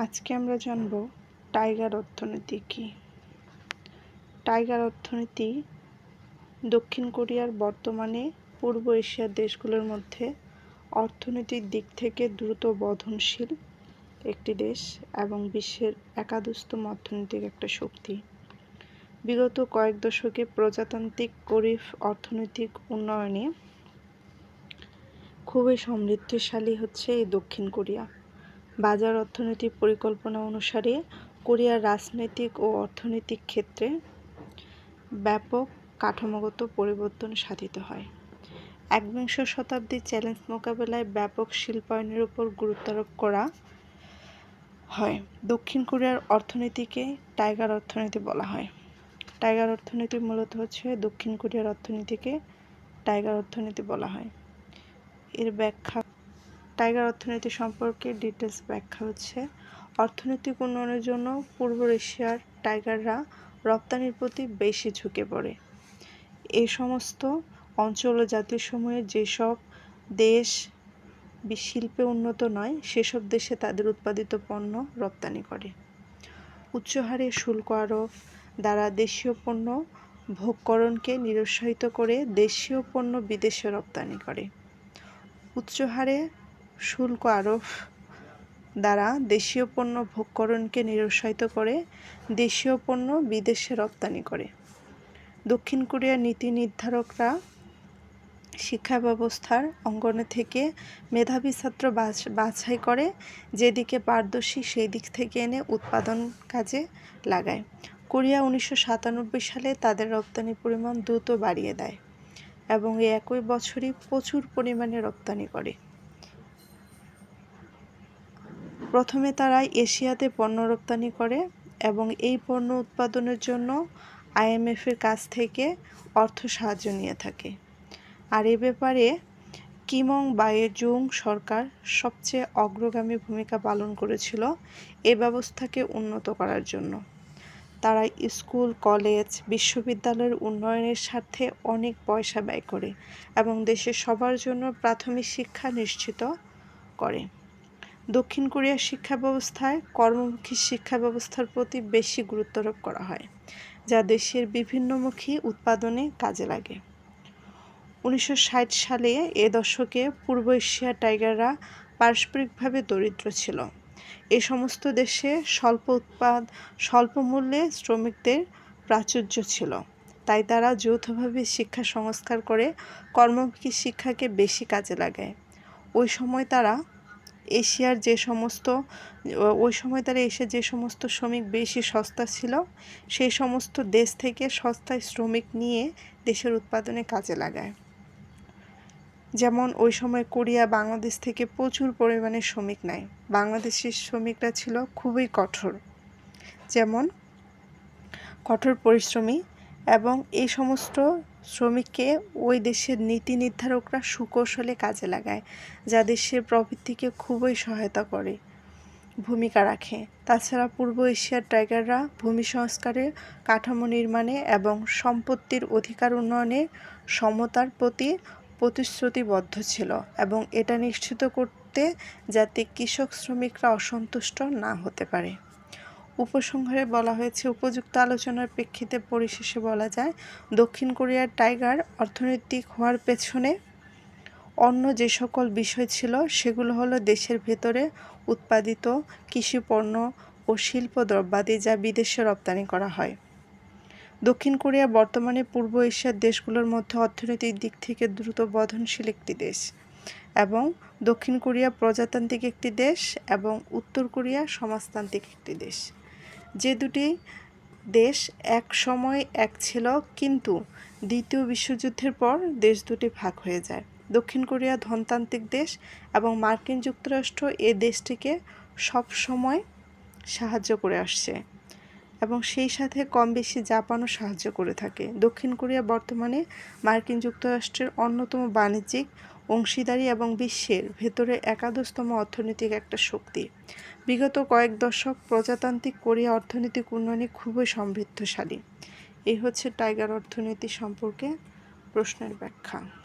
আজকে আমরা জানব টাইগার অর্থনীতি কী। টাইগার অর্থনীতি দক্ষিণ কোরিয়ার বর্তমানে পূর্ব এশিয়ার দেশগুলোর মধ্যে অর্থনৈতিক দিক থেকে দ্রুত বর্ধনশীল একটি দেশ এবং বিশ্বের একাদশতম অর্থনৈতিক একটা শক্তি। বিগত কয়েক দশকে প্রজাতান্ত্রিক করিফ অর্থনৈতিক উন্নয়নে খুবই সমৃদ্ধশালী হচ্ছে এই দক্ষিণ কোরিয়া। বাজার অর্থনৈতিক পরিকল্পনা অনুসারে কোরিয়ার রাজনৈতিক ও অর্থনৈতিক ক্ষেত্রে ব্যাপক কাঠামোগত পরিবর্তন সাধিত হয়। একবিংশ শতাব্দীর চ্যালেঞ্জ মোকাবেলায় ব্যাপক শিল্পায়নের উপর গুরুত্বারোপ করা হয়। দক্ষিণ কোরিয়ার অর্থনীতিকে টাইগার অর্থনীতি বলা হয়। টাইগার অর্থনীতি মূলত হচ্ছে দক্ষিণ কোরিয়ার অর্থনীতিকে টাইগার অর্থনীতি বলা হয়। এর ব্যাখ্যা টাইগার অর্থনীতি সম্পর্কে ডিটেলস ব্যাখ্যা হচ্ছে। অর্থনৈতিক উন্নয়নের জন্য পূর্ব এশিয়ার টাইগাররা রপ্তানির প্রতি বেশি ঝুঁকে পড়ে। এই সমস্ত অঞ্চল ও জাতীয় সময়ে যেসব দেশ শিল্পে উন্নত নয়, সেসব দেশে তাদের উৎপাদিত পণ্য রপ্তানি করে। উচ্চ হারে শুল্ক আরোপ দ্বারা দেশীয় পণ্য ভোগকরণকে নিরুৎসাহিত করে দেশীয় পণ্য বিদেশে রপ্তানি করে। উচ্চ হারে শুল্ক আরোপ দ্বারা দেশীয় পণ্য ভোগকরণকে নিরুৎসাহিত করে, দেশীয় পণ্য বিদেশে রপ্তানি করে। দক্ষিণ কোরিয়ার নীতি নির্ধারকরা শিক্ষা ব্যবস্থার অঙ্গনে থেকে মেধাবী ছাত্র বাছাই করে, যেদিকে পারদর্শী সেই দিক থেকে এনে উৎপাদন কাজে লাগায়। কোরিয়া উনিশশো সাতানব্বই সালে তাদের রপ্তানি পরিমাণ দ্রুত বাড়িয়ে দেয় এবং একই বছরই প্রচুর পরিমাণে রপ্তানি করে। প্রথমে তারা এশিয়াতে পণ্য রপ্তানি করে এবং এই পণ্য উৎপাদনের জন্য আইএমএফের কাছ থেকে অর্থ সাহায্য নিয়ে থাকে। আর এ ব্যাপারে কিমং বায়েজুং সরকার সবচেয়ে অগ্রগামী ভূমিকা পালন করেছিল এ ব্যবস্থাকে উন্নত করার জন্য। তারা স্কুল, কলেজ, বিশ্ববিদ্যালয়ের উন্নয়নের স্বার্থে অনেক পয়সা ব্যয় করে এবং দেশের সবার জন্য প্রাথমিক শিক্ষা নিশ্চিত করে। দক্ষিণ কোরিয়ার শিক্ষা ব্যবস্থায় কর্মমুখী শিক্ষা ব্যবস্থার প্রতি বেশি গুরুত্বারোপ করা হয়, যা দেশের বিভিন্নমুখী উৎপাদনে কাজে লাগে। উনিশশো ষাট সালে এ দশকে পূর্ব এশিয়ার টাইগাররা পারস্পরিকভাবে দরিদ্র ছিল। এ সমস্ত দেশে স্বল্প উৎপাদ, স্বল্প মূল্যে শ্রমিকদের প্রাচুর্য ছিল। তাই তারা যৌথভাবে শিক্ষা সংস্কার করে কর্মমুখী শিক্ষাকে বেশি কাজে লাগায়। ওই সময় তারা এশিয়ার যে সমস্ত, ওই সময় তারা এসে যে সমস্ত শ্রমিক বেশি সস্তা ছিল, সেই সমস্ত দেশ থেকে সস্তায় শ্রমিক নিয়ে দেশের উৎপাদনে কাজে লাগায়। যেমন ওই সময় কোরিয়া, বাংলাদেশ থেকে প্রচুর পরিমাণে শ্রমিক নেয়। বাংলাদেশের শ্রমিকরা ছিল খুবই কঠোর। যেমন কঠোর পরিশ্রমী এবং এই সমস্ত শ্রমিককে ওই দেশের নীতি নির্ধারকরা সুকৌশলে কাজে লাগায়, যা দেশের প্রবৃত্তিকে খুবই সহায়তা করে ভূমিকা রাখে। তাছাড়া পূর্ব এশিয়ার টাইগাররা ভূমি সংস্কারে কাঠামো নির্মাণে এবং সম্পত্তির অধিকার উন্নয়নে সমতার প্রতি প্রতিশ্রুতিবদ্ধ ছিল এবং এটা নিশ্চিত করতে যাতে কৃষক শ্রমিকরা অসন্তুষ্ট না হতে পারে। উপসংহারে বলা হয়েছে, উপযুক্ত আলোচনার প্রেক্ষিতে পরিশেষে বলা যায়, দক্ষিণ কোরিয়ার টাইগার অর্থনৈতিক হওয়ার পেছনে অন্য যে সকল বিষয় ছিল, সেগুলো হলো দেশের ভেতরে উৎপাদিত কৃষি পণ্য ও শিল্প দ্রব্যাদি যা বিদেশে রপ্তানি করা হয়। দক্ষিণ কোরিয়া বর্তমানে পূর্ব এশিয়ার দেশগুলোর মধ্যে অর্থনৈতিক দিক থেকে দ্রুত বর্ধনশীল একটি দেশ এবং দক্ষিণ কোরিয়া প্রজাতান্ত্রিক একটি দেশ এবং উত্তর কোরিয়া সমাজতান্ত্রিক একটি দেশ। যে দুটি দেশ এক সময় এক ছিল, কিন্তু দ্বিতীয় বিশ্বযুদ্ধের পর দেশ দুটি ভাগ হয়ে যায়। দক্ষিণ কোরিয়া ধনতান্ত্রিক দেশ এবং মার্কিন যুক্তরাষ্ট্র এ দেশটিকে সব সময় সাহায্য করে আসছে এবং সেই সাথে কম বেশি জাপানও সাহায্য করে থাকে। দক্ষিণ কোরিয়া বর্তমানে মার্কিন যুক্তরাষ্ট্রের অন্যতম বাণিজ্যিক অংশীদারি এবং বিশ্বের ভেতরে একাদশতম অর্থনৈতিক একটা শক্তি। বিগত কয়েক দশক প্রজাতান্ত্রিক কোরিয়া অর্থনৈতিক উন্নয়নে খুবই সমৃদ্ধশালী। এই হচ্ছে টাইগার অর্থনীতি সম্পর্কে প্রশ্নের ব্যাখ্যা।